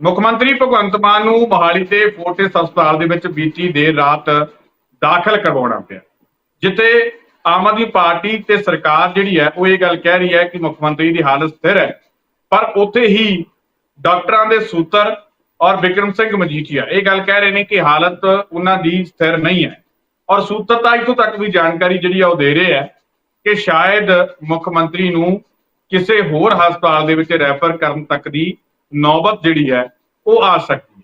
ਮੁੱਖ ਮੰਤਰੀ ਭਗਵੰਤ ਮਾਨ ਨੂੰ ਮੋਹਾਲੀ ਦੇ ਫੋਰਟਿਸ ਹਸਪਤਾਲ ਦੇ ਵਿੱਚ ਬੀਤੀ ਦੇਰ ਰਾਤ ਦਾਖਲ ਕਰਵਾਉਣਾ ਪਿਆ, ਜਿੱਥੇ ਆਮ ਆਦਮੀ ਪਾਰਟੀ ਤੇ ਸਰਕਾਰ ਜਿਹੜੀ ਹੈ, ਉਹ ਇਹ ਗੱਲ ਕਹਿ ਰਹੀ ਹੈ ਕਿ ਮੁੱਖ ਮੰਤਰੀ ਦੀ ਹਾਲਤ ਸਥਿਰ ਹੈ, ਪਰ ਉੱਥੇ ਹੀ ਡਾਕਟਰਾਂ ਦੇ ਸੂਤਰ ਔਰ ਵਿਕਰਮ ਸਿੰਘ ਮਜੀਠੀਆ ਇਹ ਗੱਲ ਕਹਿ ਰਹੇ ਨੇ ਕਿ ਹਾਲਤ ਉਹਨਾਂ ਦੀ ਸਥਿਰ ਨਹੀਂ ਹੈ ਔਰ ਸੂਤਰ ਤਾਂ ਇੱਥੋਂ ਤੱਕ ਵੀ ਜਾਣਕਾਰੀ ਜਿਹੜੀ ਆ ਉਹ ਦੇ ਰਹੇ ਹੈ ਕਿ ਸ਼ਾਇਦ ਮੁੱਖ ਮੰਤਰੀ ਨੂੰ ਕਿਸੇ ਹੋਰ ਹਸਪਤਾਲ ਦੇ ਵਿੱਚ ਰੈਫਰ ਕਰਨ ਤੱਕ ਦੀ ਨੌਬਤ ਜਿਹੜੀ ਹੈ, ਉਹ ਆ ਸਕਦੀ ਹੈ।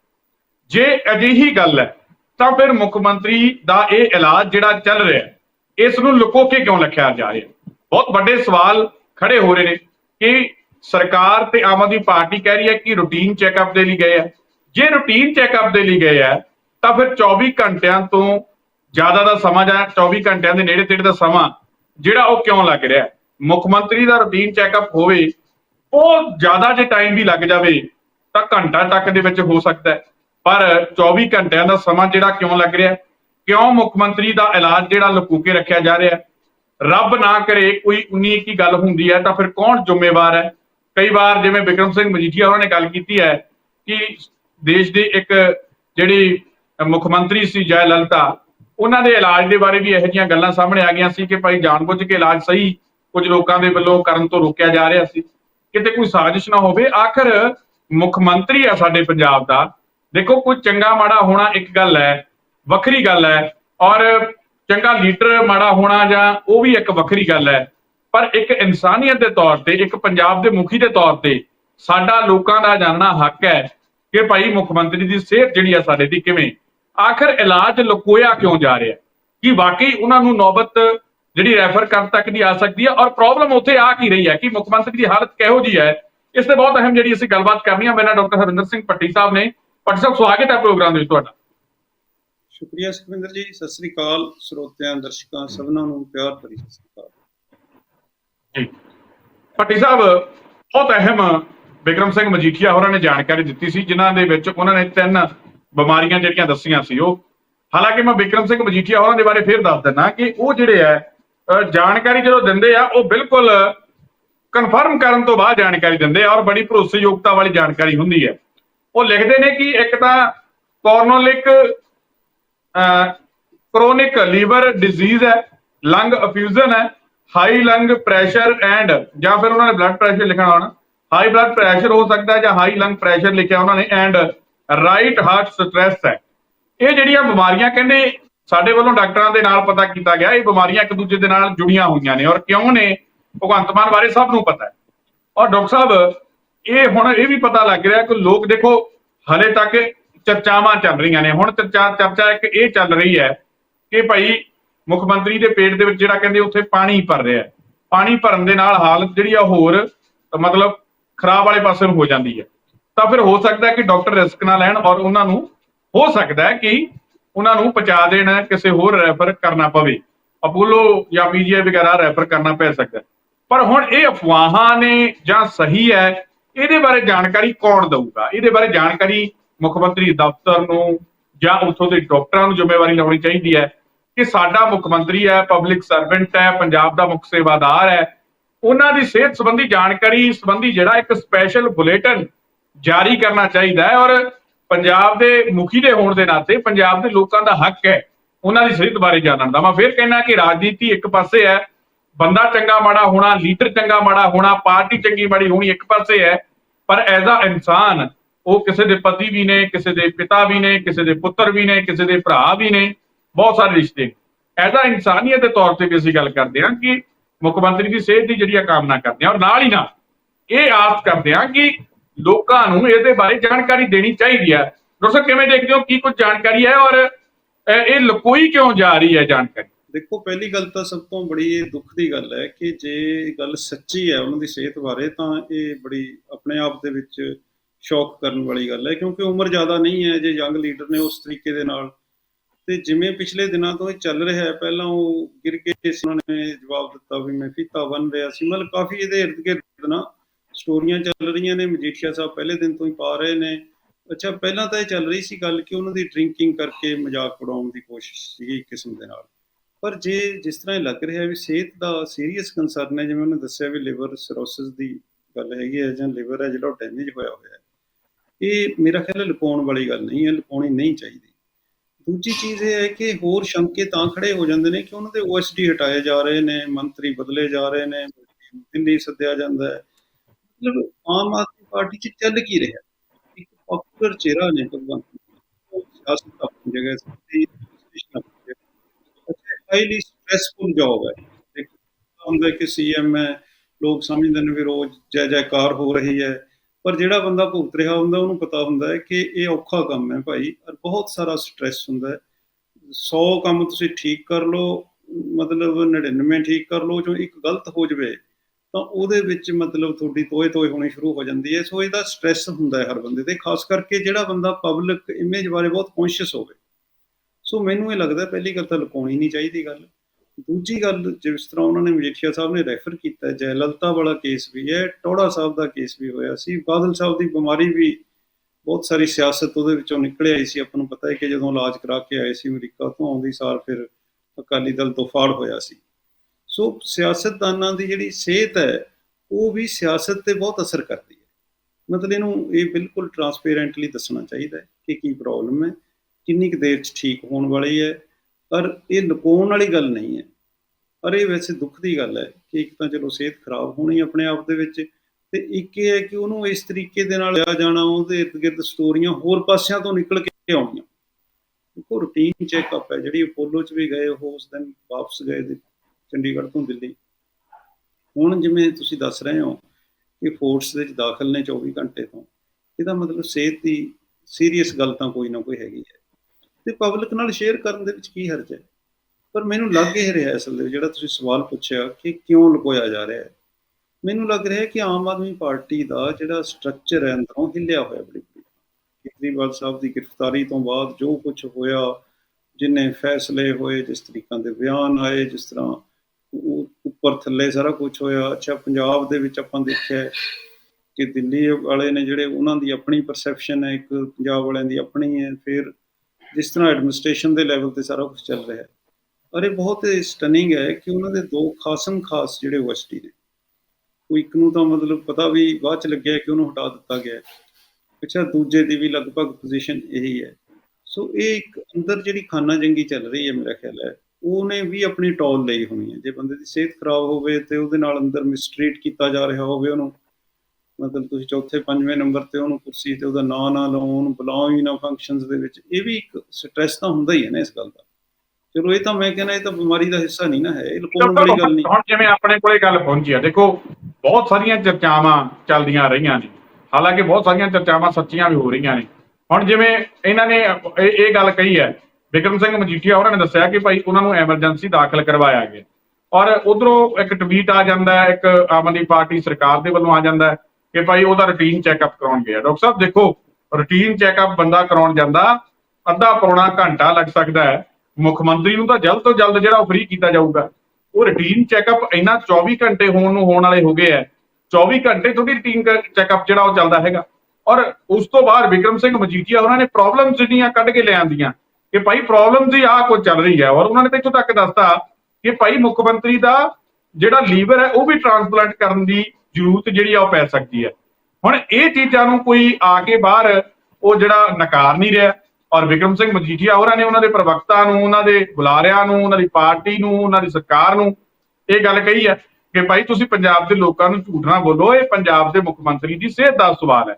ਜੇ ਅਜਿਹੀ ਗੱਲ ਹੈ, ਤਾਂ ਫਿਰ ਮੁੱਖ ਮੰਤਰੀ ਦਾ ਇਹ ਇਲਾਜ ਜਿਹੜਾ ਚੱਲ ਰਿਹਾ ਹੈ, ਇਸ ਨੂੰ ਲੁਕੋ ਕੇ ਕਿਉਂ ਰੱਖਿਆ ਜਾ ਰਿਹਾ ਬਹੁਤ ਵੱਡੇ ਸਵਾਲ ਖੜੇ ਹੋ ਰਹੇ ਨੇ ਕਿ ਸਰਕਾਰ ਤੇ ਆਮ ਆਦਮੀ ਪਾਰਟੀ ਕਹਿ ਰਹੀ ਹੈ ਕਿ ਰੂਟੀਨ ਚੈੱਕਅਪ ਦੇ ਲਈ ਗਏ ਆ ਜੇ ਰੂਟੀਨ ਚੈੱਕਅਪ ਦੇ ਲਈ ਗਏ ਆ ਤਾਂ ਫਿਰ 24 ਘੰਟਿਆਂ ਤੋਂ ਜ਼ਿਆਦਾ ਦਾ ਸਮਾਂ ਜਾਂ 24 ਘੰਟਿਆਂ ਦੇ ਨੇੜੇ ਤੇੜੇ ਦਾ ਸਮਾਂ ਜਿਹੜਾ ਉਹ ਕਿਉਂ ਲੱਗ ਰਿਹਾ ਮੁੱਖ ਮੰਤਰੀ ਦਾ ਰੂਟੀਨ ਚੈੱਕਅਪ ਹੋਵੇ ਉਹ ਜ਼ਿਆਦਾ ਜੇ ਟਾਈਮ ਵੀ ਲੱਗ ਜਾਵੇ, ਤਾਂ ਘੰਟਾ ਤੱਕ ਦੇ ਵਿੱਚ ਹੋ ਸਕਦਾ ਹੈ। ਪਰ 24 ਘੰਟਿਆਂ ਦਾ ਸਮਾਂ ਜਿਹੜਾ ਕਿਉਂ ਲੱਗ ਰਿਹਾ ਕਿਉਂ ਮੁੱਖ ਮੰਤਰੀ ਦਾ ਇਲਾਜ ਜਿਹੜਾ ਲੁਕੋ ਕੇ ਰੱਖਿਆ ਜਾ ਰਿਹਾ ਰੱਬ ਨਾ ਕਰੇ ਕੋਈ ਉਨੀ ਕੀ ਗੱਲ ਹੁੰਦੀ ਹੈ, ਤਾਂ ਫਿਰ ਕੌਣ ਜ਼ਿੰਮੇਵਾਰ ਹੈ? ਕਈ ਵਾਰ ਜਿਵੇਂ ਵਿਕਰਮ ਸਿੰਘ ਮਜੀਠੀਆ ਉਹਨਾਂ ਨੇ ਗੱਲ ਕੀਤੀ ਹੈ ਕਿ ਦੇਸ਼ ਦੇ ਇੱਕ ਜਿਹੜੀ ਮੁੱਖ ਮੰਤਰੀ ਸੀ ਜੈ ਲਲਿਤਾ, ਉਹਨਾਂ ਦੇ ਇਲਾਜ ਦੇ ਬਾਰੇ ਵੀ ਇਹੋ ਜਿਹੀਆਂ ਗੱਲਾਂ ਸਾਹਮਣੇ ਆ ਗਈਆਂ ਸੀ ਕਿ ਭਾਈ ਜਾਣਬੁੱਝ ਕੇ ਇਲਾਜ ਸਹੀ ਕੁਝ ਲੋਕਾਂ ਦੇ ਵੱਲੋਂ ਕਰਨ ਤੋਂ ਰੋਕਿਆ ਜਾ ਰਿਹਾ ਸੀ। ਕਿਤੇ ਕੋਈ ਸਾਜ਼ਿਸ਼ ਨਾ ਹੋਵੇ। ਆਖਰ ਮੁੱਖ ਮੰਤਰੀ ਆ ਸਾਡੇ ਪੰਜਾਬ ਦਾ। ਦੇਖੋ, ਕੋਈ ਚੰਗਾ ਮਾੜਾ ਹੋਣਾ ਇੱਕ ਗੱਲ ਹੈ, ਵੱਖਰੀ ਗੱਲ ਹੈ, ਔਰ ਚੰਗਾ ਲੀਡਰ ਮਾੜਾ ਹੋਣਾ ਜਾਂ ਉਹ ਵੀ ਇੱਕ ਵੱਖਰੀ ਗੱਲ ਹੈ, ਪਰ ਇੱਕ ਇਨਸਾਨੀਅਤ ਦੇ ਤੌਰ ਤੇ, ਇੱਕ ਪੰਜਾਬ ਦੇ ਮੁਖੀ ਦੇ ਤੌਰ ਤੇ ਸਾਡਾ ਲੋਕਾਂ ਦਾ ਜਾਣਨਾ ਹੱਕ ਹੈ ਕਿ ਭਾਈ ਮੁੱਖ ਮੰਤਰੀ ਦੀ ਸਿਹਤ ਜਿਹੜੀ ਆ ਸਾਡੇ ਦੀ ਕਿਵੇਂ। ਆਖਰ ਇਲਾਜ ਲੁਕੋਇਆ ਕਿਉਂ ਜਾ ਰਿਹਾ? ਕਿ ਵਾਕਈ ਉਹਨਾਂ ਨੂੰ ਨੌਬਤ ਜਿਹੜੀ ਰੈਫਰ ਕਰਨ ਤੱਕ ਦੀ ਆ ਸਕਦੀ ਹੈ ਔਰ ਪ੍ਰੋਬਲਮ ਉੱਥੇ ਆ ਕੀ ਰਹੀ ਹੈ ਕਿ ਮੁੱਖ ਮੰਤਰੀ ਦੀ ਹਾਲਤ ਕਿਹੋ ਜੀ ਹੈ ਇਸ ਤੇ ਬਹੁਤ ਅਹਿਮ ਜਿਹੜੀ ਅਸੀਂ ਗੱਲਬਾਤ ਕਰਨੀ ਹੈ ਮੇਰੇ ਨਾਲ ਡਾਕਟਰ ਹਰਿੰਦਰ ਸਿੰਘ ਪੱਟੀ ਸਾਹਿਬ ਨੇ। ਪੱਟੀ ਸਾਹਿਬ ਸਵਾਗਤ ਹੈ ਪ੍ਰੋਗਰਾਮ ਦੇ ਵਿੱਚ ਤੁਹਾਡਾ। ਸ਼ੁਕਰੀਆ ਸੁਖਵਿੰਦਰ ਜੀ ਸਤਿ ਸ੍ਰੀ ਅਕਾਲ ਸਰੋਤਿਆਂ ਦਰਸ਼ਕਾਂ ਸਭਨਾਂ ਨੂੰ ਪਿਆਰ ਭਰੀ ਸਤਿ ਸ੍ਰੀ ਅਕਾਲ। ਜੀ। ਪੱਟੀ ਸਾਹਿਬ ਬਹੁਤ ਅਹਿਮ ਵਿਕਰਮ ਸਿੰਘ ਮਜੀਠੀਆ ਹੋਰਾਂ ਨੇ ਜਾਣਕਾਰੀ ਦਿੱਤੀ ਸੀ ਜਿਨ੍ਹਾਂ ਦੇ ਵਿੱਚ ਉਹਨਾਂ ਨੇ ਤਿੰਨ ਬਿਮਾਰੀਆਂ ਜਿਹੜੀਆਂ ਦੱਸੀਆਂ ਸੀ ਉਹ। ਹਾਲਾਂਕਿ ਮੈਂ ਵਿਕਰਮ ਸਿੰਘ ਮਜੀਠੀਆ ਹੋਰਾਂ ਦੇ ਬਾਰੇ ਫੇਰ ਦੱਸ ਦਿੰਦਾ ਕਿ ਉਹ ਜਿਹੜੇ ਹੈ ਜਾਣਕਾਰੀ ਜਦੋਂ ਦਿੰਦੇ ਆ, ਉਹ ਬਿਲਕੁਲ ਕਨਫਰਮ ਕਰਨ ਤੋਂ ਬਾਅਦ ਜਾਣਕਾਰੀ ਦਿੰਦੇ ਆ ਔਰ ਬੜੀ ਭਰੋਸੇਯੋਗਤਾ ਵਾਲੀ ਜਾਣਕਾਰੀ ਹੁੰਦੀ ਹੈ। ਉਹ ਲਿਖਦੇ ਨੇ ਕਿ ਇੱਕ ਤਾਂ ਕੋਰਨੋਲਿਕ ਕ੍ਰੋਨਿਕ ਲੀਵਰ ਡਿਜ਼ੀਜ਼ ਹੈ, ਲੰਗ ਅਫਿਊਜ਼ਨ ਹੈ, ਹਾਈ ਲੰਗ ਪ੍ਰੈਸ਼ਰ ਐਂਡ ਜਾਂ ਫਿਰ ਉਹਨਾਂ ਨੇ ਬਲੱਡ ਪ੍ਰੈਸ਼ਰ ਲਿਖਣਾ ਹੋਣਾ, ਹਾਈ ਬਲੱਡ ਪ੍ਰੈਸ਼ਰ ਹੋ ਸਕਦਾ ਜਾਂ ਹਾਈ ਲੰਗ ਪ੍ਰੈਸ਼ਰ ਲਿਖਿਆ ਉਹਨਾਂ ਨੇ ਐਂਡ ਰਾਈਟ ਹਾਰਟ ਸਟ੍ਰੈਸ ਹੈ। ਇਹ ਜਿਹੜੀਆਂ ਬਿਮਾਰੀਆਂ ਕਹਿੰਦੇ ਸਾਡੇ ਵੱਲੋਂ ਡਾਕਟਰਾਂ ਦੇ ਨਾਲ ਪਤਾ ਕੀਤਾ ਗਿਆ, ਇਹ ਬਿਮਾਰੀਆਂ ਇੱਕ ਦੂਜੇ ਦੇ ਨਾਲ ਜੁੜੀਆਂ ਹੋਈਆਂ ਨੇ ਔਰ ਕਿਉਂ ਨੇ, ਭਗਵੰਤ ਮਾਨ ਬਾਰੇ ਸਭ ਨੂੰ ਪਤਾ ਹੈ। ਔਰ ਡਾਕਟਰ ਸਾਹਿਬ, ਇਹ ਹੁਣ ਇਹ ਵੀ ਪਤਾ ਲੱਗ ਰਿਹਾ ਕਿ ਲੋਕ ਦੇਖੋ, ਹਲੇ ਤੱਕ ਚਰਚਾਵਾਂ ਚੱਲ ਰਹੀਆਂ ਨੇ। ਹੁਣ ਚਰਚਾ ਚਰਚਾ ਇੱਕ ਇਹ ਚੱਲ ਰਹੀ ਹੈ ਕਿ ਭਾਈ ਮੁੱਖ ਮੰਤਰੀ ਦੇ ਪੇਟ ਦੇ ਵਿੱਚ ਜਿਹੜਾ ਕਹਿੰਦੇ ਉੱਥੇ ਪਾਣੀ ਭਰ ਰਿਹਾ ਹੈ। ਪਾਣੀ ਭਰਨ ਦੇ ਨਾਲ ਹਾਲਤ ਜਿਹੜੀ ਆ ਹੋਰ, ਮਤਲਬ ਖਰਾਬ ਵਾਲੇ ਪਾਸੇ ਨੂੰ ਹੋ ਜਾਂਦੀ ਹੈ। ਤਾਂ ਫਿਰ ਹੋ ਸਕਦਾ ਹੈ ਕਿ ਡਾਕਟਰ ਰਿਸਕ ਨਾ ਲੈਣ ਔਰ ਉਹਨਾਂ ਨੂੰ, ਹੋ ਸਕਦਾ ਹੈ ਕਿ ਉਹਨਾਂ ਨੂੰ ਪਹੁੰਚਾ ਦੇਣਾ ਕਿਸੇ ਹੋਰ ਰੈਫਰ ਕਰਨਾ ਪਵੇ। ਅਪੋਲੋ ਜਾਂ ਪੀਜੀਆਈ ਵਗੈਰਾ ਰੈਫਰ ਕਰਨਾ ਪੈ ਸਕਦਾ। ਪਰ ਹੁਣ ਇਹ ਅਫਵਾਹਾਂ ਨੇ ਜਾਂ ਸਹੀ ਹੈ, ਇਹਦੇ ਬਾਰੇ ਜਾਣਕਾਰੀ ਕੌਣ ਦਊਗਾ? ਇਹਦੇ ਬਾਰੇ ਜਾਣਕਾਰੀ ਮੁੱਖ ਮੰਤਰੀ ਦਫ਼ਤਰ ਨੂੰ ਜਾਂ ਉੱਥੋਂ ਦੇ ਡਾਕਟਰਾਂ ਨੂੰ ਜ਼ਿੰਮੇਵਾਰੀ ਲਾਉਣੀ ਚਾਹੀਦੀ ਹੈ ਕਿ ਸਾਡਾ ਮੁੱਖ ਮੰਤਰੀ ਹੈ ਪਬਲਿਕ ਸਰਵੈਂਟ ਹੈ, ਪੰਜਾਬ ਦਾ ਮੁੱਖ ਸੇਵਾਦਾਰ ਹੈ। ਉਹਨਾਂ ਦੀ ਸਿਹਤ ਸੰਬੰਧੀ ਜਾਣਕਾਰੀ ਸੰਬੰਧੀ ਜਿਹੜਾ ਇੱਕ ਸਪੈਸ਼ਲ ਬੁਲੇਟਿਨ ਜਾਰੀ ਕਰਨਾ ਚਾਹੀਦਾ ਹੈ ਔਰ ਪੰਜਾਬ ਦੇ ਮੁਖੀ ਦੇ ਹੋਣ ਦੇ ਨਾਤੇ ਪੰਜਾਬ ਦੇ ਲੋਕਾਂ ਦਾ ਹੱਕ ਹੈ ਉਹਨਾਂ ਦੀ ਸਿਹਤ ਬਾਰੇ ਜਾਣਨ ਦਾ। ਮੈਂ ਫਿਰ ਕਹਿਣਾ ਕਿ ਰਾਜਨੀਤੀ ਇੱਕ ਪਾਸੇ ਹੈ, ਬੰਦਾ ਚੰਗਾ ਮਾੜਾ ਹੋਣਾ, ਲੀਡਰ ਚੰਗਾ ਮਾੜਾ ਹੋਣਾ, ਪਾਰਟੀ ਚੰਗੀ ਮਾੜੀ ਹੋਣੀ ਇੱਕ ਪਾਸੇ ਹੈ, ਪਰ ਐਜ਼ ਅ ਇਨਸਾਨ ਉਹ ਕਿਸੇ ਦੇ ਪਤੀ ਵੀ ਨੇ, ਕਿਸੇ ਦੇ ਪਿਤਾ ਵੀ ਨੇ, ਕਿਸੇ ਦੇ ਪੁੱਤਰ ਵੀ ਨੇ, ਕਿਸੇ ਦੇ ਭਰਾ ਵੀ ਨੇ, ਬਹੁਤ ਸਾਰੇ ਰਿਸ਼ਤੇ ਐਜ਼ ਅ ਇਨਸਾਨੀਅਤ ਦੇ ਤੌਰ ਤੇ ਵੀ ਅਸੀਂ ਗੱਲ ਕਰਦੇ ਹਾਂ ਕਿ ਮੁੱਖ ਮੰਤਰੀ ਦੀ ਸਿਹਤ ਦੀ ਜਿਹੜੀ ਆ ਕਾਮਨਾ ਕਰਦੇ ਹਾਂ ਔਰ ਨਾਲ ਹੀ ਨਾਲ ਇਹ ਆਸ ਕਰਦੇ ਹਾਂ ਕਿ ਲੋਕਾਂ ਨੂੰ ਇਹਦੇ ਬਾਰੇ ਜਾਣਕਾਰੀ ਦੇਣੀ ਚਾਹੀਦੀ ਹੈ। ਦੋਸਤੋ ਕਿਵੇਂ ਦੇਖਦੇ ਹੋ? ਕੀ ਕੁਝ ਜਾਣਕਾਰੀ ਹੈ ਔਰ ਇਹ ਲਕੋਈ ਕਿਉਂ ਜਾ ਰਹੀ ਹੈ ਜਾਣਕਾਰੀ? ਦੇਖੋ, ਪਹਿਲੀ ਗੱਲ ਤਾਂ ਸਭ ਤੋਂ ਬੜੀ ਇਹ ਦੁੱਖ ਦੀ ਗੱਲ ਹੈ ਕਿ ਜੇ ਗੱਲ ਸੱਚੀ ਹੈ ਉਹਨਾਂ ਦੀ ਸਿਹਤ ਬਾਰੇ, ਤਾਂ ਇਹ ਬੜੀ ਆਪਣੇ ਆਪ ਦੇ ਵਿੱਚ ਸ਼ੌਕ ਕਰਨ ਵਾਲੀ ਗੱਲ ਹੈ, ਕਿਉਂਕਿ ਉਮਰ ਜ਼ਿਆਦਾ ਨਹੀਂ ਹੈ, ਜੇ ਯੰਗ ਲੀਡਰ ਨੇ ਉਸ ਤਰੀਕੇ ਦੇ ਨਾਲ। ਤੇ ਜਿਵੇਂ ਪਿਛਲੇ ਦਿਨਾਂ ਤੋਂ ਇਹ ਚੱਲ ਰਿਹਾ ਹੈ, ਪਹਿਲਾਂ ਉਹ ਗਿਰ ਕੇ ਉਹਨਾਂ ਨੇ ਜਵਾਬ ਦਿੱਤਾ ਵੀ ਮੈਂ ਫੀਤਾ ਬਨ ਰਿਹਾ ਸੀ, ਮਤਲਬ ਕਾਫੀ ਇਹਦੇ ਇਰਦ ਗਿਰਦ ਨਾ ਸਟੋਰੀਆਂ ਚੱਲ ਰਹੀਆਂ ਨੇ, ਮਜੀਠੀਆ ਸਾਹਿਬ ਪਹਿਲੇ ਦਿਨ ਤੋਂ ਹੀ ਪਾ ਰਹੇ ਨੇ। ਅੱਛਾ, ਪਹਿਲਾਂ ਤਾਂ ਇਹ ਚੱਲ ਰਹੀ ਸੀ ਗੱਲ ਕਿ ਉਹਨਾਂ ਦੀ ਡਰਿੰਕਿੰਗ ਕਰਕੇ ਮਜ਼ਾਕ ਉਡਾਉਣ ਦੀ ਕੋਸ਼ਿਸ਼ ਸੀਗੀ ਇੱਕ ਕਿਸਮ ਦੇ ਨਾਲ। ਪਰ ਜੇ ਜਿਸ ਤਰ੍ਹਾਂ ਲੱਗ ਰਿਹਾ ਵੀ ਸਿਹਤ ਦਾ ਸੀਰੀਅਸ ਕੰਸਰਨ ਹੈ ਜਿਵੇਂ ਉਹਨੇ ਦੱਸਿਆ ਵੀ ਲਿਵਰ ਸਰੋਸਿਸ ਦੀ ਗੱਲ ਹੈਗੀ ਹੈ ਜਾਂ ਲਿਵਰ ਹੈ ਜਿਹੜਾ ਡੈਮੇਜ ਹੋਇਆ ਹੋਇਆ ਹੈ, ਇਹ ਮੇਰਾ ਖਿਆਲ ਹੈ ਲੁਕਾਉਣ ਵਾਲੀ ਗੱਲ ਨਹੀਂ ਹੈ, ਲੁਕਾਉਣੀ ਨਹੀਂ ਚਾਹੀਦੀ। ਦੂਜੀ ਚੀਜ਼ ਇਹ ਹੈ ਕਿ ਹੋਰ ਸ਼ੰਕੇ ਤਾਂ ਖੜੇ ਹੋ ਜਾਂਦੇ ਨੇ ਕਿ ਉਹਨਾਂ ਦੇ ਓਐਸਡੀ ਹਟਾਏ ਜਾ ਰਹੇ ਨੇ, ਮੰਤਰੀ ਬਦਲੇ ਜਾ ਰਹੇ ਨੇ, ਦਿੱਲੀ ਸੱਦਿਆ ਜਾਂਦਾ ਹੈ। ਮਤਲਬ ਆਮ ਆਦਮੀ ਪਾਰਟੀ 'ਚ ਚੱਲ ਕੀ ਰਿਹਾ? ਇੱਕ ਪਪੂਲਰ ਚਿਹਰਾ ਨੇ ਭਗਵੰਤ ਸਿਆਸਤ ਆਪਣੀ ਜਗ੍ਹਾ ਸੀ ਪੋਜੀਸ਼ਨ ਆਪਣੀ ਜਗ੍ਹਾ ਹਾਈਲੀ ਸਟ੍ਰੈਸਫੁਲ ਜੌਬ ਹੈ। ਹੁੰਦਾ ਕਿ ਸੀਐਮ ਹੈ, ਲੋਕ ਸਮਝਦੇ ਨੇ ਵੀ ਰੋਜ਼ ਜੈ ਜੈਕਾਰ ਹੋ ਰਹੀ ਹੈ। ਪਰ ਜਿਹੜਾ ਬੰਦਾ ਭੁਗਤ ਰਿਹਾ ਹੁੰਦਾ, ਉਹਨੂੰ ਪਤਾ ਹੁੰਦਾ ਹੈ ਕਿ ਇਹ ਔਖਾ ਕੰਮ ਹੈ ਭਾਈ, ਔਰ ਬਹੁਤ ਸਾਰਾ ਸਟ੍ਰੈਸ ਹੁੰਦਾ ਹੈ। 100 ਕੰਮ ਤੁਸੀਂ ਠੀਕ ਕਰ ਲਓ, ਮਤਲਬ 99 ਠੀਕ ਕਰ ਲਓ, ਜੋ ਇੱਕ ਗਲਤ ਹੋ ਜਵੇ ਤਾਂ ਉਹਦੇ ਵਿੱਚ ਮਤਲਬ ਤੁਹਾਡੀ ਤੋਏ ਤੋਏ ਹੋਣੀ ਸ਼ੁਰੂ ਹੋ ਜਾਂਦੀ ਹੈ। ਸੋ ਇਹਦਾ ਸਟ੍ਰੈਸ ਹੁੰਦਾ ਹੈ ਹਰ ਬੰਦੇ ਤੇ, ਖਾਸ ਕਰਕੇ ਜਿਹੜਾ ਬੰਦਾ ਪਬਲਿਕ ਇਮੇਜ ਬਾਰੇ ਬਹੁਤ ਕੌਨਸ਼ੀਅਸ ਹੋਵੇ। ਸੋ ਮੈਨੂੰ ਇਹ ਲੱਗਦਾ ਪਹਿਲੀ ਗੱਲ ਤਾਂ ਲੁਕਾਉਣੀ ਨਹੀਂ ਚਾਹੀਦੀ ਗੱਲ। ਦੂਜੀ ਗੱਲ, ਜਿਸ ਤਰ੍ਹਾਂ ਉਹਨਾਂ ਨੇ ਮਜੀਠੀਆ ਸਾਹਿਬ ਨੇ ਰੈਫਰ ਕੀਤਾ, ਜੈਲਲਤਾ ਵਾਲਾ ਕੇਸ ਵੀ ਹੈ, ਟੋੜਾ ਸਾਹਿਬ ਦਾ ਕੇਸ ਵੀ ਹੋਇਆ ਸੀ। ਬਾਦਲ ਸਾਹਿਬ ਦੀ ਬਿਮਾਰੀ ਵੀ ਬਹੁਤ ਸਾਰੀ ਸਿਆਸਤ ਉਹਦੇ ਵਿੱਚੋਂ ਨਿਕਲ ਆਈ ਸੀ। ਆਪਾਂ ਨੂੰ ਪਤਾ ਹੈ ਕਿ ਜਦੋਂ ਇਲਾਜ ਕਰਾ ਕੇ ਆਏ ਸੀ ਅਮਰੀਕਾ ਤੋਂ, ਆਉਂਦੀ ਸਾਰ ਫਿਰ ਅਕਾਲੀ ਦਲ ਤੋਂ ਫਾੜ ਹੋਇਆ ਸੀ। ਸੋ ਸਿਆਸਤਦਾਨਾਂ ਦੀ ਜਿਹੜੀ ਸਿਹਤ ਹੈ, ਉਹ ਵੀ ਸਿਆਸਤ ਤੇ ਬਹੁਤ ਅਸਰ ਕਰਦੀ ਹੈ। ਮਤਲਬ ਇਹਨੂੰ ਇਹ ਬਿਲਕੁਲ ਟਰਾਂਸਪੇਰੈਂਟਲੀ ਦੱਸਣਾ ਚਾਹੀਦਾ ਹੈ ਕਿ ਕੀ ਪ੍ਰੋਬਲਮ ਹੈ, ਕਿੰਨੀ ਕੁ ਦੇਰ 'ਚ ਠੀਕ ਹੋਣ ਵਾਲੀ ਹੈ। ਪਰ ਇਹ ਲੁਕਾਉਣ ਵਾਲੀ ਗੱਲ ਨਹੀਂ ਹੈ। ਪਰ ਇਹ ਵੈਸੇ ਦੁੱਖ ਦੀ ਗੱਲ ਹੈ ਕਿ ਇੱਕ ਤਾਂ ਚਲੋ ਸਿਹਤ ਖਰਾਬ ਹੋਣੀ ਆਪਣੇ ਆਪ ਦੇ ਵਿੱਚ ਤੇ ਇੱਕ ਇਹ ਹੈ ਕਿ ਉਹਨੂੰ ਇਸ ਤਰੀਕੇ ਦੇ ਨਾਲ ਲਿਆ ਜਾਣਾ, ਉਹਦੇ ਇਰਦ ਗਿਰਦ ਸਟੋਰੀਆਂ ਹੋਰ ਪਾਸਿਆਂ ਤੋਂ ਨਿਕਲ ਕੇ ਆਉਣੀਆਂ। ਉਹ ਰੂਟੀਨ ਚੈੱਕਅਪ ਹੈ, ਜਿਹੜੀ ਅਪੋਲੋ 'ਚ ਵੀ ਗਏ, ਉਹ ਉਸ ਦਿਨ ਵਾਪਸ ਗਏ ਚੰਡੀਗੜ੍ਹ ਤੋਂ ਦਿੱਲੀ। ਹੁਣ ਜਿਵੇਂ ਤੁਸੀਂ ਦੱਸ ਰਹੇ ਹੋ ਕਿ ਫੋਰਸ ਦੇ ਵਿੱਚ ਦਾਖਲ ਨੇ 24 ਘੰਟੇ ਤੋਂ, ਇਹਦਾ ਮਤਲਬ ਸਿਹਤ ਦੀ ਸੀਰੀਅਸ ਗੱਲ ਤਾਂ ਕੋਈ ਨਾ ਕੋਈ ਹੈਗੀ ਹੈ। ਤੇ ਪਬਲਿਕ ਨਾਲ ਸ਼ੇਅਰ ਕਰਨ ਦੇ ਵਿੱਚ ਕੀ ਹਰਜ ਹੈ? ਪਰ ਮੈਨੂੰ ਲੱਗ ਇਹ ਰਿਹਾ ਅਸਲ ਦੇ ਵਿੱਚ ਜਿਹੜਾ ਤੁਸੀਂ ਸਵਾਲ ਪੁੱਛਿਆ ਕਿ ਕਿਉਂ ਲੁਕੋਇਆ ਜਾ ਰਿਹਾ ਹੈ। ਮੈਨੂੰ ਲੱਗ ਰਿਹਾ ਕਿ ਆਮ ਆਦਮੀ ਪਾਰਟੀ ਦਾ ਜਿਹੜਾ ਸਟਰਕਚਰ ਹੈ ਅੰਦਰੋਂ ਹਿੱਲਿਆ ਹੋਇਆ ਬੜੀ ਕੇਜਰੀਵਾਲ ਸਾਹਿਬ ਦੀ ਗ੍ਰਿਫਤਾਰੀ ਤੋਂ ਬਾਅਦ ਜੋ ਕੁਝ ਹੋਇਆ, ਜਿੰਨੇ ਫੈਸਲੇ ਹੋਏ, ਜਿਸ ਤਰੀਕਾਂ ਦੇ ਬਿਆਨ ਆਏ, ਜਿਸ ਤਰ੍ਹਾਂ ਉੱਪਰ ਥੱਲੇ ਸਾਰਾ ਕੁਝ ਹੋਇਆ। ਅੱਛਾ, ਪੰਜਾਬ ਦੇ ਵਿੱਚ ਆਪਾਂ ਦੇਖਿਆ ਕਿ ਦਿੱਲੀ ਵਾਲੇ ਨੇ ਜਿਹੜੇ ਉਹਨਾਂ ਦੀ ਆਪਣੀ ਪਰਸੈਪਸ਼ਨ ਹੈ, ਇੱਕ ਪੰਜਾਬ ਵਾਲਿਆਂ ਦੀ ਆਪਣੀ ਹੈ। ਫਿਰ ਜਿਸ ਤਰ੍ਹਾਂ ਐਡਮਿਨਿਸਟ੍ਰੇਸ਼ਨ ਦੇ ਲੈਵਲ ਤੇ ਸਾਰਾ ਕੁਝ ਚੱਲ ਰਿਹਾ ਹੈ। ਔਰ ਇਹ ਬਹੁਤ ਸਟਨਿੰਗ ਹੈ ਕਿ ਉਹਨਾਂ ਦੇ ਦੋ ਖਾਸਮ ਖਾਸ ਜਿਹੜੇ ਓਐਸਟੀ ਨੇ। ਉਹ ਇੱਕ ਨੂੰ ਤਾਂ ਮਤਲਬ ਪਤਾ ਵੀ ਬਾਅਦ ਚ ਲੱਗਿਆ ਕਿ ਉਹਨੂੰ ਹਟਾ ਦਿੱਤਾ ਗਿਆ ਅੱਛਾ, ਦੂਜੇ ਦੀ ਵੀ ਲਗਭਗ ਪੋਜੀਸ਼ਨ ਇਹੀ ਹੈ। ਸੋ ਇਹ ਇੱਕ ਅੰਦਰ ਜਿਹੜੀ ਖਾਨਾ ਜੰਗੀ ਚੱਲ ਰਹੀ ਹੈ, ਮੇਰਾ ਖਿਆਲ ਹੈ ਉਹਨੇ ਵੀ ਆਪਣੀ ਟੌਲ ਲਈ ਹੋਣੀ ਹੈ। ਜੇ ਬੰਦੇ ਦੀ ਸਿਹਤ ਖਰਾਬ ਹੋਵੇ ਤੇ ਉਹਦੇ ਨਾਲ ਅੰਦਰ ਮਿਸਟ੍ਰੀਟ ਕੀਤਾ ਜਾ ਰਿਹਾ ਹੋਵੇ ਉਹਨੂੰ ਮਤਲਬ ਤੁਸੀਂ ਚੌਥੇ ਪੰਜਵੇਂ ਨੰਬਰ ਤੇ ਉਹਨੂੰ ਕੁਰਸੀ ਤੇ ਉਹਦਾ ਨਾਂ ਨਾ ਲਓ ਉਹਨੂੰ ਬੁਲਾਓ ਹੀ ਨਾ ਫੰਕਸ਼ਨਸ ਦੇ ਵਿੱਚ ਇਹ ਵੀ ਇੱਕ ਸਟ੍ਰੈਸ ਤਾਂ ਹੁੰਦਾ ਹੀ ਹੈ ਨਾ ਇਸ ਗੱਲ ਦਾ। ਚਲੋ ਇਹ ਤਾਂ ਮੈਂ ਕਹਿੰਦਾ ਇਹ ਤਾਂ ਬਿਮਾਰੀ ਦਾ ਹਿੱਸਾ ਨਹੀਂ ਨਾ ਹੈ ਇਹ ਲੁਕਾਉਣ ਵਾਲੀ ਗੱਲ ਨਹੀਂ। ਹੁਣ ਜਿਵੇਂ ਆਪਣੇ ਕੋਲੇ ਗੱਲ ਪਹੁੰਚੀ ਆ ਦੇਖੋ ਬਹੁਤ ਸਾਰੀਆਂ ਚਰਚਾਵਾਂ ਚੱਲਦੀਆਂ ਰਹੀਆਂ ਨੇ। ਹਾਲਾਂਕਿ ਬਹੁਤ ਸਾਰੀਆਂ ਚਰਚਾਵਾਂ ਸੱਚੀਆਂ ਵੀ ਹੋ ਰਹੀਆਂ ਨੇ। ਹੁਣ ਜਿਵੇਂ ਇਹਨਾਂ ਨੇ ਇਹ ਇਹ ਗੱਲ ਕਹੀ ਹੈ ਵਿਕਰਮ ਸਿੰਘ ਮਜੀਠੀਆ ਉਹਨਾਂ ਨੇ ਦੱਸਿਆ ਕਿ ਭਾਈ ਉਹਨਾਂ ਨੂੰ ਐਮਰਜੈਂਸੀ ਦਾਖਲ ਕਰਵਾਇਆ ਗਿਆ। ਔਰ ਉਧਰੋਂ ਇੱਕ ਟਵੀਟ ਆ ਜਾਂਦਾ ਹੈ, ਇੱਕ ਆਮ ਆਦਮੀ ਪਾਰਟੀ ਸਰਕਾਰ ਦੇ ਵੱਲੋਂ ਆ ਜਾਂਦਾ ਹੈ ਕਿ ਭਾਈ ਉਹਦਾ ਰੂਟੀਨ ਚੈੱਕਅਪ ਕਰਾਉਣ ਗਿਆ। ਡਾਕਟਰ ਸਾਹਿਬ, ਦੇਖੋ ਰੂਟੀਨ ਚੈੱਕਅਪ ਬੰਦਾ ਕਰਾਉਣ ਜਾਂਦਾ, ਅੱਧਾ ਪੌਣਾ ਘੰਟਾ ਲੱਗ ਸਕਦਾ ਹੈ। ਮੁੱਖ ਮੰਤਰੀ ਨੂੰ ਤਾਂ ਜਲਦ ਤੋਂ ਜਲਦ ਜਿਹੜਾ ਉਹ ਫ੍ਰੀ ਕੀਤਾ ਜਾਊਗਾ। ਉਹ ਰੂਟੀਨ ਚੈੱਕਅਪ ਇੰਨਾ 24 ਘੰਟੇ ਹੋਣ ਨੂੰ ਹੋਣ ਵਾਲੇ ਹੋ ਗਏ ਐ 24 ਘੰਟੇ ਤੁਹਾਡੀ ਰੁਟੀਨ ਚੈੱਕਅਪ ਜਿਹੜਾ ਉਹ ਚੱਲਦਾ ਹੈਗਾ। ਔਰ ਉਸ ਤੋਂ ਬਾਅਦ ਵਿਕਰਮ ਸਿੰਘ ਮਜੀਠੀਆ ਉਹਨਾਂ ਨੇ ਪ੍ਰੋਬਲਮਸ ਜਿਹੜੀਆਂ ਕੱਢ ਕੇ ਲਿਆਂਦੀਆਂ ਕਿ ਭਾਈ ਪ੍ਰੋਬਲਮ ਹੀ ਆਹ ਕੁਝ ਚੱਲ ਰਹੀ ਹੈ। ਔਰ ਉਹਨਾਂ ਨੇ ਤਾਂ ਇੱਥੋਂ ਤੱਕ ਦੱਸਤਾ ਕਿ ਭਾਈ ਮੁੱਖ ਮੰਤਰੀ ਦਾ ਜਿਹੜਾ ਲੀਵਰ ਹੈ, ਉਹ ਵੀ ਟ੍ਰਾਂਸਪਲਾਂਟ ਕਰਨ ਦੀ ਜ਼ਰੂਰਤ ਜਿਹੜੀ ਆ, ਉਹ ਪੈ ਸਕਦੀ ਹੈ। ਹੁਣ ਇਹ ਚੀਜ਼ਾਂ ਨੂੰ ਕੋਈ ਆ ਕੇ ਬਾਹਰ ਉਹ ਜਿਹੜਾ ਨਕਾਰ ਨਹੀਂ ਰਿਹਾ। ਔਰ ਵਿਕਰਮ ਸਿੰਘ ਮਜੀਠੀਆ ਹੋਰਾਂ ਨੇ ਉਹਨਾਂ ਦੇ ਪ੍ਰਵਕਤਾ ਨੂੰ, ਉਹਨਾਂ ਦੇ ਬੁਲਾਰਿਆਂ ਨੂੰ, ਉਹਨਾਂ ਦੀ ਪਾਰਟੀ ਨੂੰ, ਉਹਨਾਂ ਦੀ ਸਰਕਾਰ ਨੂੰ ਇਹ ਗੱਲ ਕਹੀ ਹੈ ਕਿ ਭਾਈ ਤੁਸੀਂ ਪੰਜਾਬ ਦੇ ਲੋਕਾਂ ਨੂੰ ਝੂਠ ਨਾ ਬੋਲੋ। ਇਹ ਪੰਜਾਬ ਦੇ ਮੁੱਖ ਮੰਤਰੀ ਦੀ ਸਿਹਤ ਦਾ ਸਵਾਲ ਹੈ।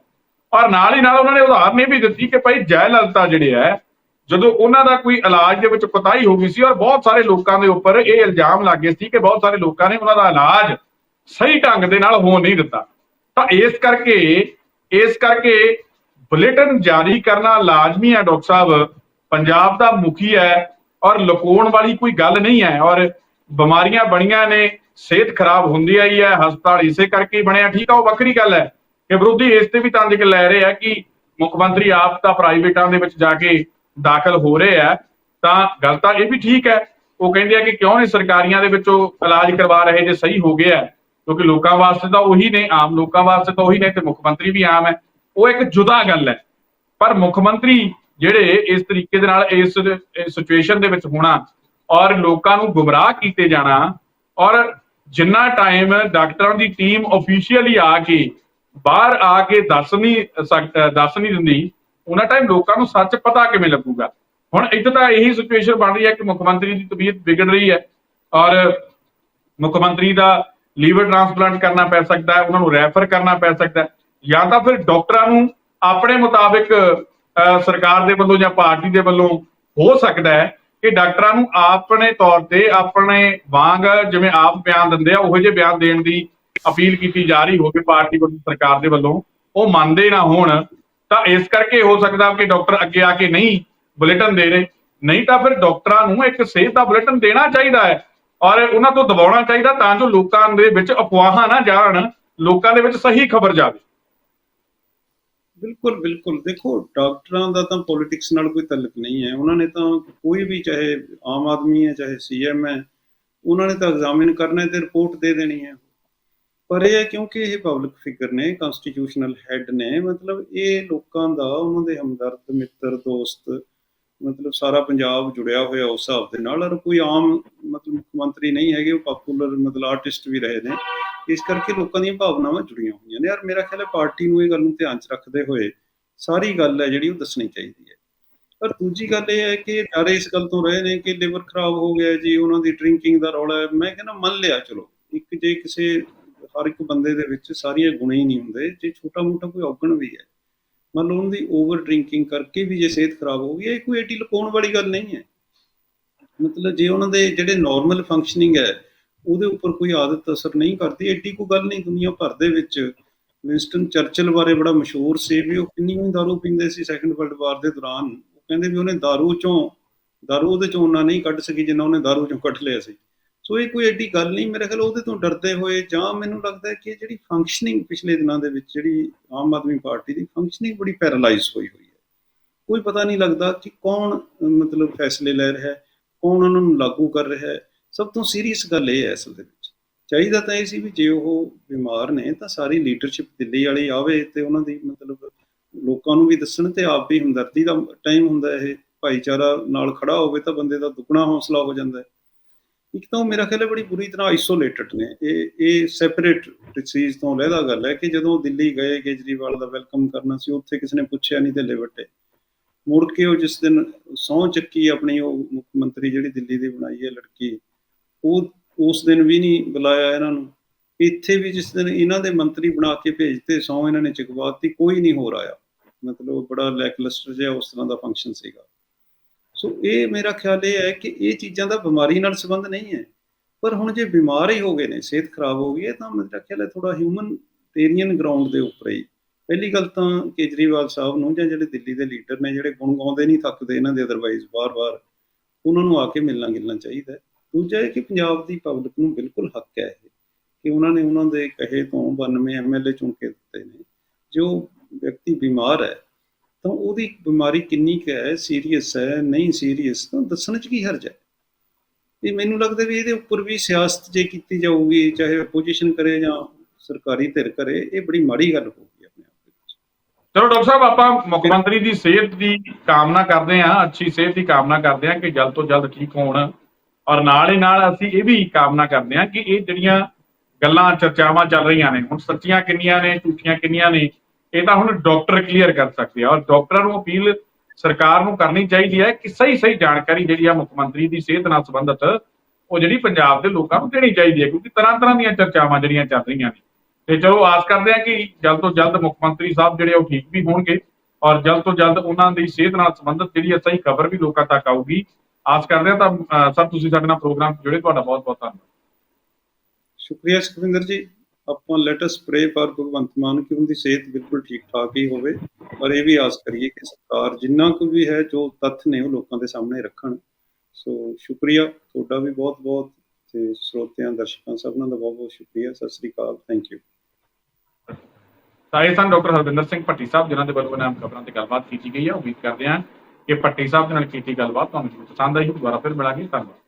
ਔਰ ਨਾਲ ਹੀ ਨਾਲ ਉਹਨਾਂ ਨੇ ਉਦਾਹਰਨ ਇਹ ਵੀ ਦਿੱਤੀ ਕਿ ਭਾਈ ਜੈ ਲਲਿਤਾ ਜਿਹੜੇ ਹੈ ਜਦੋਂ ਉਹਨਾਂ ਦਾ ਕੋਈ ਇਲਾਜ ਦੇ ਵਿੱਚ ਕੁਤਾਹੀ ਹੋ ਗਈ ਸੀ ਔਰ ਬਹੁਤ ਸਾਰੇ ਲੋਕਾਂ ਦੇ ਉੱਪਰ ਇਹ ਇਲਜ਼ਾਮ ਲੱਗੇ ਸੀ ਕਿ ਬਹੁਤ ਸਾਰੇ ਲੋਕਾਂ ਨੇ ਉਹਨਾਂ ਦਾ ਇਲਾਜ ਸਹੀ ਢੰਗ ਦੇ ਨਾਲ ਹੋ ਨਹੀਂ ਦਿੱਤਾ। ਤਾਂ ਇਸ ਕਰਕੇ ਇਸ ਕਰਕੇ ਬੁਲੇਟਿਨ ਜਾਰੀ ਕਰਨਾ ਲਾਜ਼ਮੀ ਹੈ ਡਾਕਟਰ ਸਾਹਿਬ। ਪੰਜਾਬ ਦਾ ਮੁਖੀ ਹੈ ਔਰ ਲੁਕਾਉਣ ਵਾਲੀ ਕੋਈ ਗੱਲ ਨਹੀਂ ਹੈ ਔਰ ਬਿਮਾਰੀਆਂ ਬਣੀਆਂ ਨੇ, ਸਿਹਤ ਖਰਾਬ ਹੁੰਦੀ ਆਈ ਹੈ, ਹਸਪਤਾਲ ਇਸੇ ਕਰਕੇ ਹੀ ਬਣਿਆ। ਠੀਕ ਆ, ਉਹ ਵੱਖਰੀ ਗੱਲ ਹੈ ਕਿ ਵਿਰੋਧੀ ਇਸ ਤੇ ਵੀ ਤੰਜ ਲੈ ਰਹੇ ਆ ਕਿ ਮੁੱਖ ਮੰਤਰੀ ਆਪ ਤਾਂ ਪ੍ਰਾਈਵੇਟਾਂ ਦੇ ਵਿੱਚ ਜਾ ਕੇ ਦਾਖਲ ਹੋ ਰਹੇ ਆ, ਤਾਂ ਗੱਲ ਤਾਂ ਇਹ ਵੀ ਠੀਕ ਹੈ। ਉਹ ਕਹਿੰਦੇ ਆ ਕਿ ਕਿਉਂ ਨਹੀਂ ਸਰਕਾਰੀਆਂ ਦੇ ਵਿੱਚੋਂ ਇਲਾਜ ਕਰਵਾ ਰਹੇ ਜੇ ਸਹੀ ਹੋ ਗਿਆ ਕਿਉਂਕਿ ਲੋਕਾਂ ਵਾਸਤੇ ਤਾਂ ਉਹੀ ਨੇ, ਆਮ ਲੋਕਾਂ ਵਾਸਤੇ ਤਾਂ ਉਹੀ ਨੇ ਤੇ ਮੁੱਖ ਮੰਤਰੀ ਵੀ ਆਮ ਹੈ। ਉਹ ਇੱਕ ਜੁਦਾ ਗੱਲ ਹੈ। ਪਰ ਮੁੱਖ ਮੰਤਰੀ ਜਿਹੜੇ ਇਸ ਤਰੀਕੇ ਦੇ ਨਾਲ ਇਸ ਸਿਚੁਏਸ਼ਨ ਦੇ ਵਿੱਚ ਹੋਣਾ ਔਰ ਲੋਕਾਂ ਨੂੰ ਗੁੰਮਰਾਹ ਕੀਤੇ ਜਾਣਾ ਔਰ ਜਿੰਨਾ ਟਾਈਮ ਡਾਕਟਰਾਂ ਦੀ ਟੀਮ ਅਫੀਸ਼ੀਅਲੀ ਆ ਕੇ ਬਾਹਰ ਆ ਕੇ ਦੱਸ ਨਹੀਂ ਸਕ- ਦੱਸ ਨਹੀਂ ਦਿੰਦੀ ਉਹਨਾਂ ਟਾਈਮ ਲੋਕਾਂ ਨੂੰ ਸੱਚ ਪਤਾ ਕਿਵੇਂ ਲੱਗੂਗਾ। ਹੁਣ ਇੱਥੇ ਤਾਂ ਇਹੀ ਸਿਚੁਏਸ਼ਨ ਬਣ ਰਹੀ ਹੈ ਕਿ ਮੁੱਖ ਮੰਤਰੀ ਦੀ ਤਬੀਅਤ ਵਿਗੜ ਰਹੀ ਹੈ ਔਰ ਮੁੱਖ ਮੰਤਰੀ ਦਾ ਲੀਵਰ ਟ੍ਰਾਂਸਪਲਾਂਟ ਕਰਨਾ ਪੈ ਸਕਦਾ ਹੈ ਉਹਨਾਂ ਨੂੰ ਰੈਫਰ ਕਰਨਾ ਪੈ ਸਕਦਾ ਹੈ। ਜਾਂ ਤਾਂ ਫਿਰ ਡਾਕਟਰਾਂ ਨੂੰ ਆਪਣੇ ਮੁਤਾਬਿਕ ਅਹ, ਸਰਕਾਰ ਦੇ ਵੱਲੋਂ ਜਾਂ ਪਾਰਟੀ ਦੇ ਵੱਲੋਂ ਹੋ ਸਕਦਾ ਹੈ ਕਿ ਡਾਕਟਰਾਂ ਨੂੰ ਆਪਣੇ ਤੌਰ ਤੇ ਆਪਣੇ ਵਾਂਗ ਜਿਵੇਂ ਆਪ ਬਿਆਨ ਦਿੰਦੇ ਆ ਉਹੋ ਜਿਹੇ ਬਿਆਨ ਦੇਣ ਦੀ ਅਪੀਲ ਕੀਤੀ ਜਾ ਰਹੀ ਹੋਵੇ ਪਾਰਟੀ ਵੱਲੋਂ ਸਰਕਾਰ ਦੇ ਵੱਲੋਂ। ਉਹ ਮੰਨਦੇ ਨਾ ਹੋਣ ਤਾਂ ਇਸ ਕਰਕੇ ਹੋ ਸਕਦਾ ਕਿ ਡਾਕਟਰ ਅੱਗੇ ਆ ਕੇ ਨਹੀਂ ਬੁਲੇਟਿਨ ਦੇ ਰਹੇ। ਨਹੀਂ ਤਾਂ ਫਿਰ ਡਾਕਟਰਾਂ ਨੂੰ ਇੱਕ ਸਿਹਤ ਦਾ ਬੁਲੇਟਿਨ ਦੇਣਾ ਚਾਹੀਦਾ ਹੈ ਔਰ ਉਹਨਾਂ ਤੋਂ ਦਬਾਉਣਾ ਚਾਹੀਦਾ ਤਾਂ ਜੋ ਲੋਕਾਂ ਦੇ ਵਿੱਚ ਅਫਵਾਹਾਂ ਨਾ ਜਾਣ, ਲੋਕਾਂ ਦੇ ਵਿੱਚ ਸਹੀ ਖਬਰ ਜਾਵੇ। ਬਿਲਕੁਲ ਬਿਲਕੁਲ। ਦੇਖੋ, ਡਾਕਟਰਾਂ ਦਾ ਤਾਂ ਪੋਲਿਟਿਕਸ ਨਾਲ ਕੋਈ ਤਲਕ ਨਹੀਂ ਹੈ। ਉਹਨਾਂ ਨੇ ਤਾਂ ਕੋਈ ਵੀ ਚਾਹੇ ਆਮ ਆਦਮੀ ਹੈ, ਚਾਹੇ ਸੀਐਮ ਹੈ, ਉਹਨਾਂ ਨੇ ਤਾਂ ਐਗਜ਼ਾਮਿਨ ਕਰਨਾ ਤੇ ਰਿਪੋਰਟ ਦੇ ਦੇਣੀ ਹੈ। ਪਰ ਇਹ ਕਿਉਂਕਿ ਇਹ ਪਬਲਿਕ ਫਿਗਰ ਨੇ ਕਨਸਟੀਟਿਊਸ਼ਨਲ ਹੈੱਡ ਨੇ, ਮਤਲਬ ਇਹ ਲੋਕਾਂ ਦਾ, ਉਹਨਾਂ ਦੇ ਹਮਦਰਦ, ਮਿੱਤਰ, ਦੋਸਤ, ਮਤਲਬ ਸਾਰਾ ਪੰਜਾਬ ਜੁੜਿਆ ਹੋਇਆ ਉਸ ਹਿਸਾਬ ਦੇ ਨਾਲ। ਔਰ ਕੋਈ ਆਮ, ਮਤਲਬ ਮੁੱਖ ਮੰਤਰੀ ਨਹੀਂ ਹੈਗੇ, ਉਹ ਪਪੂਲਰ ਮਤਲਬ ਆਰਟਿਸਟ ਵੀ ਰਹੇ ਨੇ, ਇਸ ਕਰਕੇ ਲੋਕਾਂ ਦੀਆਂ ਭਾਵਨਾਵਾਂ ਜੁੜੀਆਂ ਹੋਈਆਂ ਨੇ। ਯਾਰ ਮੇਰਾ ਖਿਆਲ ਹੈ ਪਾਰਟੀ ਨੂੰ ਇਹ ਗੱਲ ਨੂੰ ਧਿਆਨ 'ਚ ਰੱਖਦੇ ਹੋਏ ਸਾਰੀ ਗੱਲ ਹੈ ਜਿਹੜੀ ਉਹ ਦੱਸਣੀ ਚਾਹੀਦੀ ਹੈ। ਪਰ ਦੂਜੀ ਗੱਲ ਇਹ ਹੈ ਕਿ ਸਾਰੇ ਇਸ ਗੱਲ ਤੋਂ ਰਹੇ ਨੇ ਕਿ ਲਿਵਰ ਖਰਾਬ ਹੋ ਗਿਆ ਜੀ, ਉਹਨਾਂ ਦੀ ਡਰਿੰਕਿੰਗ ਦਾ ਰੌਲਾ ਮੈਂ ਕਹਿੰਦਾ ਮੰਨ ਲਿਆ, ਚਲੋ, ਇੱਕ ਜੇ ਕਿਸੇ ਹਰ ਇੱਕ ਬੰਦੇ ਦੇ ਵਿੱਚ ਸਾਰੀਆਂ ਗੁਣੇ ਹੀ ਨਹੀਂ ਹੁੰਦੇ, ਜੇ ਛੋਟਾ ਮੋਟਾ ਕੋਈ ਔਗਣ ਵੀ ਹੈ। ਮੰਨ ਲਓ ਉਹਦੀ ਓਵਰ ਡਰਿੰਕਿੰਗ ਕਰਕੇ ਵੀ ਜੇ ਸਿਹਤ ਖਰਾਬ ਹੋ ਗਈ, ਇਹ ਕੋਈ ਏਟੀ ਲੁਕਾਉਣ ਵਾਲੀ ਗੱਲ ਨਹੀਂ ਹੈ। ਮਤਲਬ ਜੇ ਉਹਨਾਂ ਦੇ ਜਿਹੜੇ ਨਾਰਮਲ ਫੰਕਸ਼ਨਿੰਗ ਹੈ, ਉਹਦੇ ਉੱਪਰ ਕੋਈ ਆਦਤ ਅਸਰ ਨਹੀਂ ਕਰਦੀ ਏਡੀ ਕੋਈ ਗੱਲ ਨਹੀਂ। ਦੁਨੀਆ ਭਰ ਦੇ ਵਿੱਚ ਵਿੰਸਟਨ ਚਰਚਿਲ ਬਾਰੇ ਬੜਾ ਮਸ਼ਹੂਰ ਸੀ ਵੀ ਉਹ ਕਿੰਨੀ ਹੀ ਦਾਰੂ ਪੀਂਦੇ ਸੀ ਸੈਕੰਡ ਵਰਲਡ ਵਾਰ ਦੇ ਦੌਰਾਨ। ਉਹ ਕਹਿੰਦੇ ਵੀ ਉਹਨੇ ਦਾਰੂ ਚੋਂ, ਦਾਰੂ ਉਹਦੇ ਚੋਂ ਉਹਨਾਂ ਨਹੀਂ ਕੱਢ ਸਕੀ ਜਿੰਨਾ ਉਹਨੇ ਦਾਰੂ ਚੋਂ ਕੱਢ ਲਿਆ ਸੀ। ਸੋ ਇਹ ਕੋਈ ਐਡੀ ਗੱਲ ਨਹੀਂ, ਮੇਰੇ ਖਿਆਲ ਉਹਦੇ ਤੋਂ ਡਰਦੇ ਹੋਏ ਜਾਂ ਮੈਨੂੰ ਲੱਗਦਾ ਕਿ ਜਿਹੜੀ ਫੰਕਸ਼ਨਿੰਗ ਪਿਛਲੇ ਦਿਨਾਂ ਦੇ ਵਿੱਚ ਜਿਹੜੀ ਆਮ ਆਦਮੀ ਪਾਰਟੀ ਦੀ ਫੰਕਸ਼ਨਿੰਗ ਬੜੀ ਪੈਰਾਲਾਈਜ਼ ਹੋਈ ਹੋਈ ਹੈ। ਕੋਈ ਪਤਾ ਨਹੀਂ ਲੱਗਦਾ ਕਿ ਕੌਣ ਮਤਲਬ ਫੈਸਲੇ ਲੈ ਰਿਹਾ ਹੈ, ਕੌਣ ਉਹਨਾਂ ਨੂੰ ਲਾਗੂ ਕਰ ਰਿਹਾ ਹੈ। ਸਭ ਤੋਂ ਸੀਰੀਅਸ ਗੱਲ ਇਹ ਹੈ ਅਸਲ ਦੇ ਵਿੱਚ। ਚਾਹੀਦਾ ਤਾਂ ਇਹ ਸੀ ਵੀ ਜੇ ਉਹ ਬਿਮਾਰ ਨੇ ਤਾਂ ਸਾਰੀ ਲੀਡਰਸ਼ਿਪ ਦਿੱਲੀ ਵਾਲੀ ਆਵੇ ਤੇ ਉਹਨਾਂ ਦੀ ਮਤਲਬ ਲੋਕਾਂ ਨੂੰ ਵੀ ਦੱਸਣ ਤੇ ਆਪ ਵੀ ਹਮਦਰਦੀ ਦਾ ਟਾਈਮ ਹੁੰਦਾ ਇਹ। ਭਾਈਚਾਰਾ ਨਾਲ ਖੜਾ ਹੋਵੇ ਤਾਂ ਬੰਦੇ ਦਾ ਦੁੱਗਣਾ ਹੌਸਲਾ ਹੋ ਜਾਂਦਾ ਹੈ। ਇੱਕ ਤਾਂ ਮੇਰਾ ਖਿਆਲ ਹੈ ਬੜੀ ਬੁਰੀ ਤਰ੍ਹਾਂ ਆਈਸੋਲੇਟਡ ਨੇ। ਇਹ ਇਹ ਸੈਪਰੇਟ ਡਿਸੀਜ਼ ਤੋਂ ਲਹਿਦਾ ਗੱਲ ਹੈ ਕਿ ਜਦੋਂ ਦਿੱਲੀ ਗਏ, ਕੇਜਰੀਵਾਲ ਦਾ ਵੈਲਕਮ ਕਰਨਾ ਸੀ, ਉੱਥੇ ਕਿਸੇ ਨੇ ਪੁੱਛਿਆ ਨਹੀਂ ਤੇ ਲਿਵਟੇ। ਮੁੜ ਕੇ ਉਹ ਜਿਸ ਦਿਨ ਸਹੁੰ ਚੱਕੀ ਆਪਣੀ ਉਹ ਮੁੱਖ ਮੰਤਰੀ ਜਿਹੜੀ ਦਿੱਲੀ ਦੀ ਬਣਾਈ ਹੈ ਲੜਕੀ, ਉਹ, ਉਸ ਦਿਨ ਵੀ ਨਹੀਂ ਬੁਲਾਇਆ ਇਹਨਾਂ ਨੂੰ। ਇੱਥੇ ਵੀ ਜਿਸ ਦਿਨ ਇਹਨਾਂ ਦੇ ਮੰਤਰੀ ਬਣਾ ਕੇ ਭੇਜਤੇ ਸੌ ਇਹਨਾਂ ਨੇ ਚਕਵਾਤੀ, ਕੋਈ ਨਹੀਂ ਹੋ ਆਇਆ। ਮਤਲਬ ਬੜਾ ਲੈਕਲਸਟਰ ਜਿਹਾ ਉਸ ਤਰ੍ਹਾਂ ਦਾ ਫੰਕਸ਼ਨ ਸੀਗਾ। ਸੋ ਇਹ ਮੇਰਾ ਖਿਆਲ ਇਹ ਹੈ ਕਿ ਇਹ ਚੀਜ਼ਾਂ ਦਾ ਬਿਮਾਰੀ ਨਾਲ ਸੰਬੰਧ ਨਹੀਂ ਹੈ। ਪਰ ਹੁਣ ਜੇ ਬਿਮਾਰ ਹੀ ਹੋ ਗਏ ਨੇ, ਸਿਹਤ ਖਰਾਬ ਹੋ ਗਈ ਹੈ, ਤਾਂ ਮੇਰਾ ਖਿਆਲ ਹੈ ਥੋੜਾ ਹਿਊਮਨਟੇਰੀਅਨ ਗਰਾਊਂਡ ਦੇ ਉੱਪਰ ਹੀ। ਪਹਿਲੀ ਗੱਲ ਤਾਂ ਕੇਜਰੀਵਾਲ ਸਾਹਿਬ ਨੂੰ ਜਾਂ ਜਿਹੜੇ ਦਿੱਲੀ ਦੇ ਲੀਡਰ ਨੇ, ਜਿਹੜੇ ਗੁਣ ਗਾਉਂਦੇ ਨਹੀਂ ਥੱਕਦੇ ਇਹਨਾਂ ਦੇ ਅਦਰਵਾਈਜ਼ ਬਾਰ-ਬਾਰ, ਉਹਨਾਂ ਨੂੰ ਆ ਕੇ ਮਿਲਣਾ ਗਿਲਣਾ ਚਾਹੀਦਾ ਦੂਜਾ ਇਹ ਕਿ ਪੰਜਾਬ ਦੀ ਪਬਲਿਕ ਨੂੰ ਬਿਲਕੁਲ ਹੱਕ ਹੈ ਇਹ, ਕਿ ਉਹਨਾਂ ਨੇ ਉਹਨਾਂ ਦੇ ਕਹੇ ਤੋਂ 92 ਐਮਐਲਏ ਚੁਣ ਕੇ ਦਿੱਤੇ ਨੇ। ਜੋ ਵਿਅਕਤੀ ਬਿਮਾਰ ਹੈ ਤਾਂ ਉਹਦੀ ਬਿਮਾਰੀ ਕਿੰਨੀ ਕੁ ਹੈ ਸੀਰੀਅਸ ਹੈ, ਨਹੀਂ ਸੀਰੀਅਸ ਤਾਂ ਦੱਸਣ 'ਚ ਕੀ ਹਰਜ ਹੈ? ਇਹ ਮੈਨੂੰ ਲੱਗਦਾ ਵੀ ਇਹਦੇ ਉੱਪਰ ਵੀ ਸਿਆਸਤ ਜੇ ਕੀਤੀ ਜਾਊਗੀ, ਚਾਹੇ ਆਪੋਜੀਸ਼ਨ ਕਰੇ ਜਾਂ ਸਰਕਾਰੀ ਧਿਰ ਕਰੇ, ਇਹ ਬੜੀ ਮਾੜੀ ਗੱਲ ਹੋਊਗੀ ਆਪਣੇ ਆਪ ਦੇ ਵਿੱਚ। ਚਲੋ ਡਾਕਟਰ ਸਾਹਿਬ, ਆਪਾਂ ਮੁੱਖ ਮੰਤਰੀ ਦੀ ਸਿਹਤ ਦੀ ਕਾਮਨਾ ਕਰਦੇ ਹਾਂ, ਅੱਛੀ ਸਿਹਤ ਦੀ ਕਾਮਨਾ ਕਰਦੇ ਹਾਂ ਕਿ ਜਲਦ ਤੋਂ ਜਲਦ ਠੀਕ ਹੋਣ। ਔਰ ਨਾਲ ਹੀ ਨਾਲ ਅਸੀਂ ਇਹ ਵੀ ਕਾਮਨਾ ਕਰਦੇ ਹਾਂ ਕਿ ਇਹ ਜਿਹੜੀਆਂ ਗੱਲਾਂ, ਚਰਚਾਵਾਂ ਚੱਲ ਰਹੀਆਂ ਨੇ, ਹੁਣ ਸੱਚੀਆਂ ਕਿੰਨੀਆਂ ਨੇ, ਝੂਠੀਆਂ ਕਿੰਨੀਆਂ ਨੇ ਇਹ ਤਾਂ ਹੁਣ ਡਾਕਟਰ ਕਲੀਅਰ ਕਰ ਸਕਦੇ ਆ। ਔਰ ਡਾਕਟਰਾਂ ਨੂੰ ਅਪੀਲ ਸਰਕਾਰ ਨੂੰ ਕਰਨੀ ਚਾਹੀਦੀ ਹੈ ਕਿ ਸਹੀ ਸਹੀ ਜਾਣਕਾਰੀ ਜਿਹੜੀ ਆ ਮੁੱਖ ਮੰਤਰੀ ਦੀ ਸਿਹਤ ਨਾਲ ਸੰਬੰਧਿਤ ਉਹ ਜਿਹੜੀ ਪੰਜਾਬ ਦੇ ਲੋਕਾਂ ਨੂੰ ਦੇਣੀ ਚਾਹੀਦੀ ਹੈ ਕਿਉਂਕਿ ਤਰ੍ਹਾਂ ਤਰ੍ਹਾਂ ਦੀਆਂ ਚਰਚਾਵਾਂ ਜਿਹੜੀਆਂ ਚੱਲ ਰਹੀਆਂ ਨੇ। ਤੇ ਚਲੋ ਆਸ ਕਰਦੇ ਹਾਂ ਕਿ ਜਲਦ ਤੋਂ ਜਲਦ ਮੁੱਖ ਮੰਤਰੀ ਸਾਹਿਬ ਜਿਹੜੇ ਉਹ ਠੀਕ ਵੀ ਹੋਣਗੇ ਔਰ ਜਲਦ ਤੋਂ ਜਲਦ ਉਹਨਾਂ ਦੀ ਸਿਹਤ ਨਾਲ ਸੰਬੰਧਿਤ ਜਿਹੜੀ ਹੈ ਸਹੀ ਖਬਰ ਵੀ ਲੋਕਾਂ ਤੱਕ ਆਊਗੀ। ਆਸ ਕਰਦੇ ਹਾਂ ਤਾਂ ਅਹ, ਸਰ ਤੁਸੀਂ ਸਾਡੇ ਨਾਲ ਪ੍ਰੋਗਰਾਮ ਜੁੜੇ ਤੁਹਾਡਾ ਬਹੁਤ ਬਹੁਤ ਧੰਨਵਾਦ। ਸ਼ੁਕਰੀਆ ਸੁਖਵਿੰਦਰ ਜੀ। ਆਪਾਂ let us pray for Bhagwant Mann ਕਿ ਉਹਦੀ ਸਿਹਤ ਬਿਲਕੁਲ ਠੀਕ ਠਾਕ ਹੀ ਹੋਵੇ। ਪਰ ਇਹ ਵੀ ਆਸ ਕਰੀਏ ਕਿ ਸਰਕਾਰ ਜਿੰਨਾ ਕੁ ਵੀ ਹੈ, ਜੋ ਤੱਥ ਨੇ ਉਹ ਲੋਕਾਂ ਦੇ ਸਾਹਮਣੇ ਰੱਖਣ। ਸੋ ਸ਼ੁਕਰੀਆ। ਤੁਹਾਡਾ ਵੀ ਬਹੁਤ ਬਹੁਤ ਤੇ ਸਰੋਤਿਆਂ, ਦਰਸ਼ਕਾਂ ਸਭਨਾਂ ਦਾ ਬਹੁਤ ਬਹੁਤ ਸ਼ੁਕਰੀਆ। ਸਤਿ ਸ੍ਰੀ ਅਕਾਲ। ਥੈਂਕ ਯੂ ਤਾਂ ਸਨ ਡਾਕਟਰ ਹਰਵਿੰਦਰ ਸਿੰਘ ਭੱਟੀ ਸਾਹਿਬ, ਜਿਨ੍ਹਾਂ ਦੇ ਵੱਲੋਂ ਨਾਮ ਖਬਰਾਂ ਤੇ ਗੱਲਬਾਤ ਕੀਤੀ ਗਈ ਹੈ। ਉਮੀਦ ਕਰਦੇ ਹਾਂ ਕਿ ਭੱਟੀ ਸਾਹਿਬ ਦੇ ਨਾਲ ਕੀਤੀ ਗੱਲਬਾਤ ਤੁਹਾਨੂੰ ਪਸੰਦ ਆਈ ਹੋਊ। ਦੁਬਾਰਾ ਫਿਰ ਮਿਲਾਂਗੇ। ਧੰਨਵਾਦ।